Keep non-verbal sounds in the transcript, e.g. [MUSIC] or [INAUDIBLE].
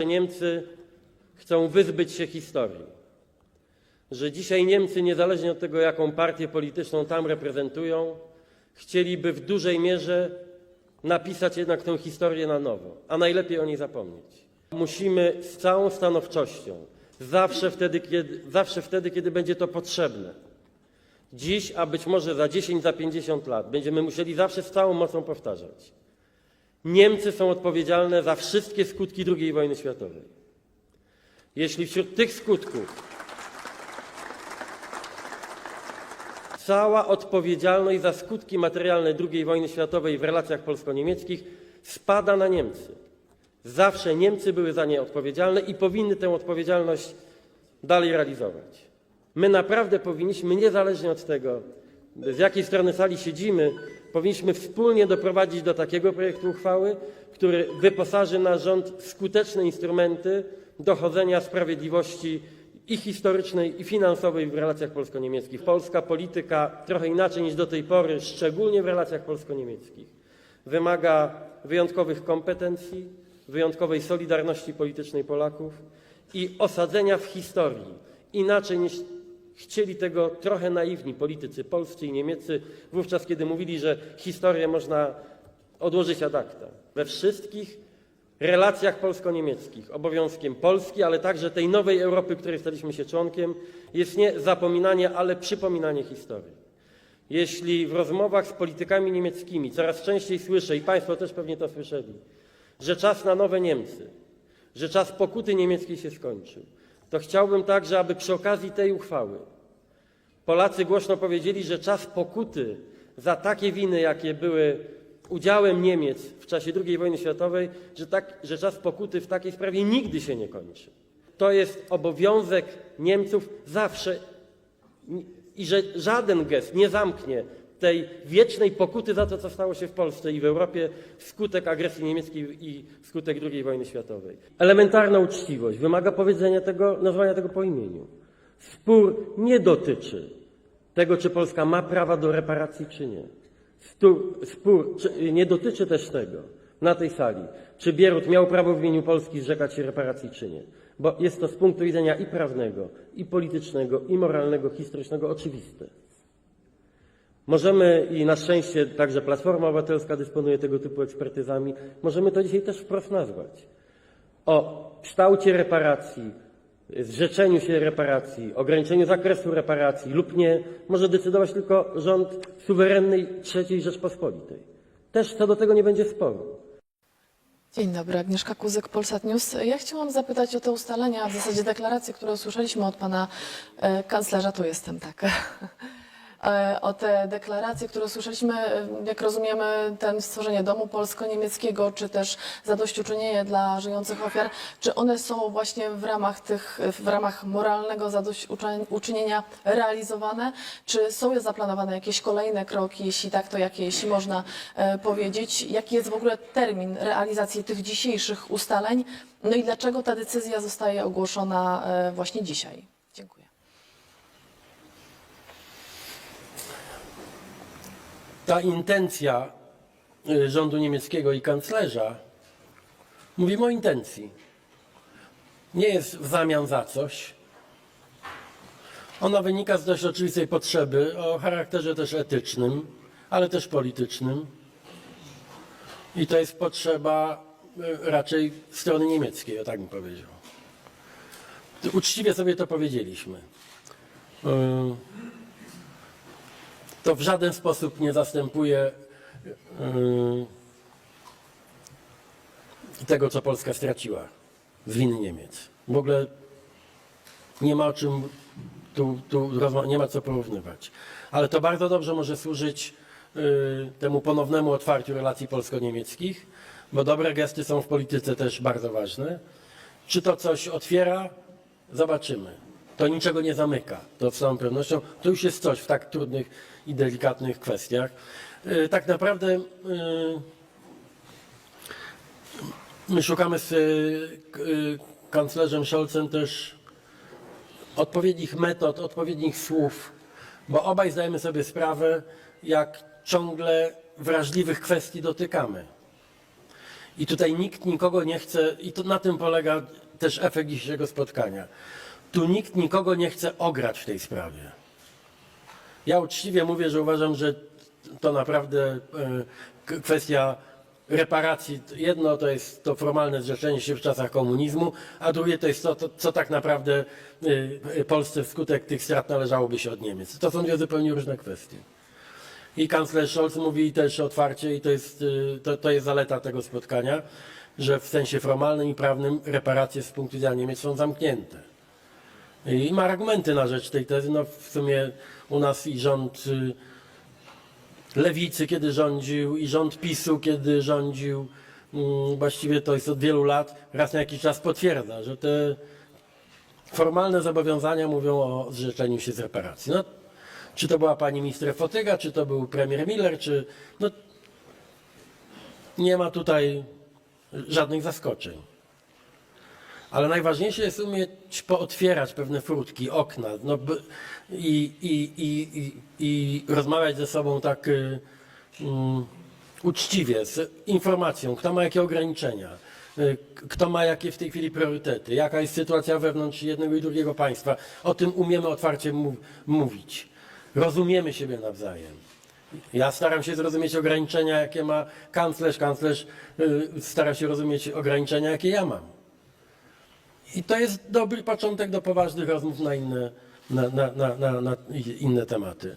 że Niemcy chcą wyzbyć się historii. Że dzisiaj Niemcy, niezależnie od tego, jaką partię polityczną tam reprezentują, chcieliby w dużej mierze napisać jednak tę historię na nowo, a najlepiej o niej zapomnieć. Musimy z całą stanowczością, zawsze wtedy, kiedy, zawsze wtedy, kiedy będzie to potrzebne, dziś, a być może za 10, za 50 lat, będziemy musieli zawsze z całą mocą powtarzać. Niemcy są odpowiedzialne za wszystkie skutki II wojny światowej. Jeśli wśród tych skutków cała odpowiedzialność za skutki materialne II wojny światowej w relacjach polsko-niemieckich spada na Niemcy. Zawsze Niemcy były za nie odpowiedzialne i powinny tę odpowiedzialność dalej realizować. My naprawdę powinniśmy, niezależnie od tego, z jakiej strony sali siedzimy, powinniśmy wspólnie doprowadzić do takiego projektu uchwały, który wyposaży nasz rząd w skuteczne instrumenty dochodzenia sprawiedliwości i historycznej, i finansowej w relacjach polsko-niemieckich. Polska polityka trochę inaczej niż do tej pory, szczególnie w relacjach polsko-niemieckich, wymaga wyjątkowych kompetencji, wyjątkowej solidarności politycznej Polaków i osadzenia w historii, inaczej niż chcieli tego trochę naiwni politycy polscy i niemieccy, wówczas kiedy mówili, że historię można odłożyć ad acta. We wszystkich relacjach polsko-niemieckich obowiązkiem Polski, ale także tej nowej Europy, której staliśmy się członkiem, jest nie zapominanie, ale przypominanie historii. Jeśli w rozmowach z politykami niemieckimi coraz częściej słyszę, i Państwo też pewnie to słyszeli, że czas na nowe Niemcy, że czas pokuty niemieckiej się skończył, to chciałbym także, aby przy okazji tej uchwały Polacy głośno powiedzieli, że czas pokuty za takie winy, jakie były udziałem Niemiec w czasie II wojny światowej, że, tak, że czas pokuty w takiej sprawie nigdy się nie kończy. To jest obowiązek Niemców zawsze i że żaden gest nie zamknie tej wiecznej pokuty za to, co stało się w Polsce i w Europie wskutek agresji niemieckiej i wskutek II wojny światowej. Elementarna uczciwość wymaga powiedzenia tego, nazwania tego po imieniu. Spór nie dotyczy tego, czy Polska ma prawa do reparacji, czy nie. Spór, spór czy, nie dotyczy też tego na tej sali, czy Bierut miał prawo w imieniu Polski zrzekać się reparacji, czy nie. Bo jest to z punktu widzenia i prawnego, i politycznego, i moralnego, historycznego oczywiste. Możemy, i na szczęście także Platforma Obywatelska dysponuje tego typu ekspertyzami, możemy to dzisiaj też wprost nazwać. O kształcie reparacji, zrzeczeniu się reparacji, ograniczeniu zakresu reparacji lub nie, może decydować tylko rząd suwerennej III Rzeczpospolitej. Też co do tego nie będzie sporu. Dzień dobry, Agnieszka Kuzyk, Polsat News. Ja chciałam zapytać o te ustalenia, w zasadzie deklaracje, które usłyszeliśmy od pana e, kanclerza. Tu jestem, tak. [LAUGHS] E, O te deklaracje, które usłyszeliśmy, e, jak rozumiemy, ten stworzenie domu polsko-niemieckiego, czy też zadośćuczynienie dla żyjących ofiar, czy one są właśnie w ramach tych, w ramach moralnego zadośćuczynienia realizowane, czy są zaplanowane jakieś kolejne kroki, jeśli tak, to jakie, jeśli można e, powiedzieć, jaki jest w ogóle termin realizacji tych dzisiejszych ustaleń, no i dlaczego ta decyzja zostaje ogłoszona właśnie dzisiaj? Dziękuję. Ta intencja y, rządu niemieckiego i kanclerza, mówimy o intencji, nie jest w zamian za coś. Ona wynika z dość oczywistej potrzeby o charakterze też etycznym, ale też politycznym. I to jest potrzeba y, raczej strony niemieckiej, o tak bym powiedział. Uczciwie sobie to powiedzieliśmy. To w żaden sposób nie zastępuje yy, tego, co Polska straciła z winy Niemiec. W ogóle nie ma o czym tu, tu nie ma co porównywać. Ale to bardzo dobrze może służyć yy, temu ponownemu otwarciu relacji polsko-niemieckich, bo dobre gesty są w polityce też bardzo ważne. Czy to coś otwiera? Zobaczymy. To niczego nie zamyka, to z całą pewnością. To już jest coś w tak trudnych i delikatnych kwestiach. Yy, Tak naprawdę yy, my szukamy z yy, kanclerzem Scholzem też odpowiednich metod, odpowiednich słów, bo obaj zdajemy sobie sprawę, jak ciągle wrażliwych kwestii dotykamy. I tutaj nikt nikogo nie chce, i to na tym polega też efekt dzisiejszego spotkania. Tu nikt nikogo nie chce ograć w tej sprawie. Ja uczciwie mówię, że uważam, że to naprawdę e, kwestia reparacji. Jedno to jest to formalne zrzeczenie się w czasach komunizmu, a drugie to jest to, to co tak naprawdę e, Polsce wskutek tych strat należałoby się od Niemiec. To są dwie zupełnie różne kwestie. I kanclerz Scholz mówi też otwarcie, i to jest, y, to, to jest zaleta tego spotkania, że w sensie formalnym i prawnym reparacje z punktu widzenia Niemiec są zamknięte. I ma argumenty na rzecz tej tezy. No w sumie u nas i rząd y, lewicy, kiedy rządził, i rząd PiSu, kiedy rządził, mm, właściwie to jest od wielu lat, raz na jakiś czas potwierdza, że te formalne zobowiązania mówią o zrzeczeniu się z reparacji. No, czy to była pani minister Fotyga, czy to był premier Miller, czy... No, nie ma tutaj żadnych zaskoczeń. Ale najważniejsze jest umieć pootwierać pewne furtki, okna no, i, i, i, i, i rozmawiać ze sobą tak y, mm, uczciwie, z informacją, kto ma jakie ograniczenia, y, kto ma jakie w tej chwili priorytety, jaka jest sytuacja wewnątrz jednego i drugiego państwa. O tym umiemy otwarcie mówić. Rozumiemy siebie nawzajem. Ja staram się zrozumieć ograniczenia, jakie ma kanclerz, kanclerz y, stara się rozumieć ograniczenia, jakie ja mam. I to jest dobry początek do poważnych rozmów na inne, na, na, na, na, inne tematy.